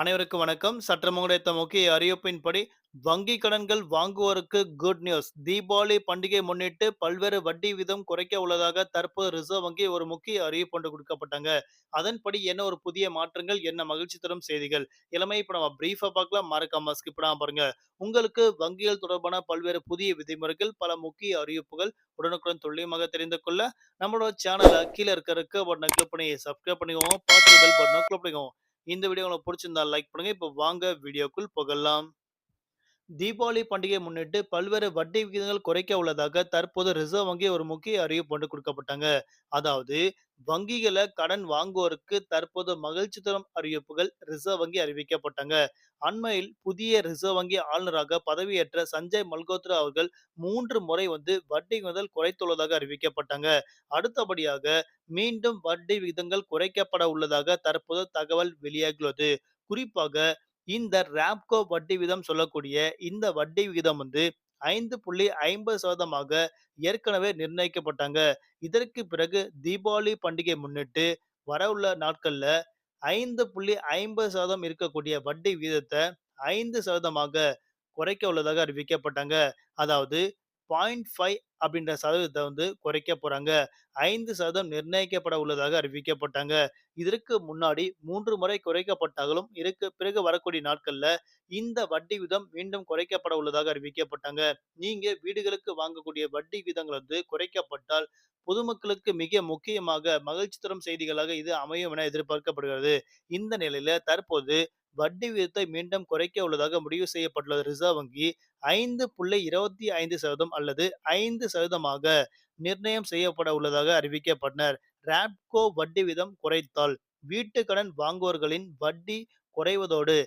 அனைவருக்கும் வணக்கம். சற்று முன் முக்கிய அறிவிப்பின்படி, வங்கி கடன்கள் வாங்குவோருக்கு குட் நியூஸ். தீபாவளி பண்டிகை முன்னிட்டு பல்வேறு வட்டி வீதம் குறைக்க உள்ளதாக தற்போது ரிசர்வ் வங்கி ஒரு முக்கிய அறிவிப்பு ஒன்று கொடுக்கப்பட்டாங்க அதன்படி என்ன ஒரு புதிய மாற்றங்கள், என்ன மகிழ்ச்சி தரும் செய்திகள், இளமை இப்ப நம்ம பிரீஃபா பார்க்கலாம். மறக்காம ஸ்கிப் பண்ணாம பாருங்க. உங்களுக்கு வங்கிகள் தொடர்பான பல்வேறு புதிய விதிமுறைகள், பல முக்கிய அறிவிப்புகள் உடனுக்குடன் துல்லியமாக தெரிந்து கொள்ள, நம்மளோட சேனல் அக்கீழ இருக்க ரெக்க பட்டன கிளிக் பண்ணி சப்ஸ்கிரைப் பண்ணிக்கோங்க. பார்த்து பெல் பட்டனை கிளிக் பண்ணிக்கோங்க. இந்த வீடியோ உங்களுக்கு பிடிச்சிருந்தா லைக் பண்ணுங்க. இப்போ வாங்க வீடியோக்குள் புகழலாம். தீபாவளி பண்டிகையை முன்னிட்டு பல்வேறு வட்டி விகிதங்கள் குறைக்க உள்ளதாக தற்போது ரிசர்வ் வங்கி ஒரு முக்கிய அறிவிப்பு ஒன்று கொடுக்கப்பட்டாங்க அதாவது வங்கிகளை கடன் வாங்குவோருக்கு தற்போது மகிழ்ச்சி தரும் அறிவிப்புகள் ரிசர்வ் வங்கி அறிவிக்கப்பட்டாங்க. அண்மையில் புதிய ரிசர்வ் வங்கி ஆளுநராக பதவியேற்ற சஞ்சய் மல்கோத்ரா அவர்கள் மூன்று முறை வந்து வட்டி முதல் குறைத்துள்ளதாக அறிவிக்கப்பட்டாங்க. அடுத்தபடியாக மீண்டும் வட்டி விகிதங்கள் குறைக்கப்பட உள்ளதாக தற்போது தகவல் வெளியாகியுள்ளது. குறிப்பாக இந்த ராப்கோ வட்டி விகிதம் சொல்லக்கூடிய இந்த வட்டி விகிதம் வந்து 5.50% ஏற்கனவே நிர்ணயிக்கப்பட்டாங்க. இதற்கு பிறகு தீபாவளி பண்டிகையை முன்னிட்டு வரவுள்ள நாட்கள்ல 5.50% இருக்கக்கூடிய வட்டி வீதத்தை ஐந்து சதவீதமாக குறைக்க உள்ளதாக அறிவிக்கப்பட்டாங்க. அதாவது 0.5 அப்படின்ற சதவீதத்தை வந்து குறைக்க போறாங்க. ஐந்து சதவீதம் நிர்ணயிக்கப்பட உள்ளதாக அறிவிக்கப்பட்டாங்க. இதற்கு முன்னாடி மூன்று முறை குறைக்கப்பட்டாலும், இதற்கு பிறகு வரக்கூடிய நாட்கள்ல இந்த வட்டி வீதம் மீண்டும் குறைக்கப்பட உள்ளதாக அறிவிக்கப்பட்டாங்க. நீங்க வீடுகளுக்கு வாங்கக்கூடிய வட்டி வீதங்கள் வந்து குறைக்கப்பட்டால், பொதுமக்களுக்கு மிக முக்கியமாக மகிழ்ச்சி தரும் செய்திகளாக இது அமையும் என எதிர்பார்க்கப்படுகிறது. இந்த நிலையில தற்போது வட்டி விகிதத்தை மீண்டும் குறைக்க உள்ளதாக முடிவு செய்யப்பட்டுள்ள ரிசர்வ் வங்கி 5.25% அல்லது ஐந்து சதவீதமாக நிர்ணயம் செய்யப்பட உள்ளதாக அறிவிக்கப்பட்டனர். ராப்கோ வட்டி வீதம் குறைத்தால், வீட்டு கடன் வாங்குவோர்களின் வட்டி குறைவதோடு,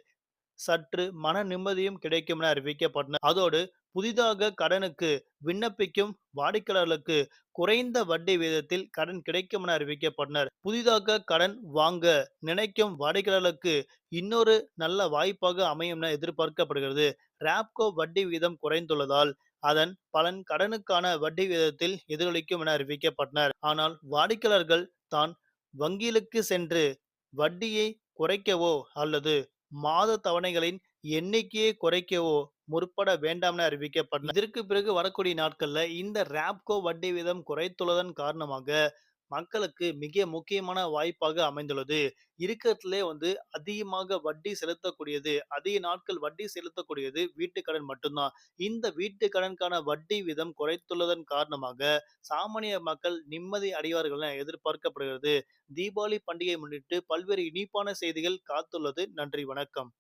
சற்று மன நிம்மதியும் கிடைக்கும் என அறிவிக்கப்பட்டன. அதோடு புதிதாக கடனுக்கு விண்ணப்பிக்கும் வாடிக்கையாளர்களுக்கு குறைந்த வட்டி வீதத்தில் கடன் கிடைக்கும் என அறிவிக்கப்பட்டனர். புதிதாக கடன் வாங்க நினைக்கும் வாடிக்கையாளர்களுக்கு இன்னொரு நல்ல வாய்ப்பாக அமையும் என எதிர்பார்க்கப்படுகிறது. ராப்கோ வட்டி வீதம் குறைந்துள்ளதால், அதன் பலன் கடனுக்கான வட்டி வீதத்தில் எதிரொலிக்கும் என அறிவிக்கப்பட்டனர். ஆனால் வாடிக்கையாளர்கள் தான் வங்கிகளுக்கு சென்று வட்டியை குறைக்கவோ அல்லது மாத தவணைகளின் எண்ணிக்கையை குறைக்கவோ முற்பட வேண்டாம் என இதற்கு பிறகு வரக்கூடிய நாட்கள்ல இந்த ராப்கோ வட்டி வீதம் குறைத்துள்ளதன் காரணமாக மக்களுக்கு மிக முக்கியமான வாய்ப்பாக அமைந்துள்ளது. இருக்கிறதுலே வந்து அதிகமாக வட்டி செலுத்தக்கூடியது, அதிக நாட்கள் வட்டி செலுத்தக்கூடியது வீட்டு கடன் இந்த வீட்டு கடனுக்கான வட்டி வீதம் குறைத்துள்ளதன் காரணமாக சாமானிய மக்கள் நிம்மதி அடைவார்கள் என எதிர்பார்க்கப்படுகிறது. தீபாவளி பண்டிகையை முன்னிட்டு பல்வேறு இனிப்பான செய்திகள் காத்துள்ளது. நன்றி, வணக்கம்.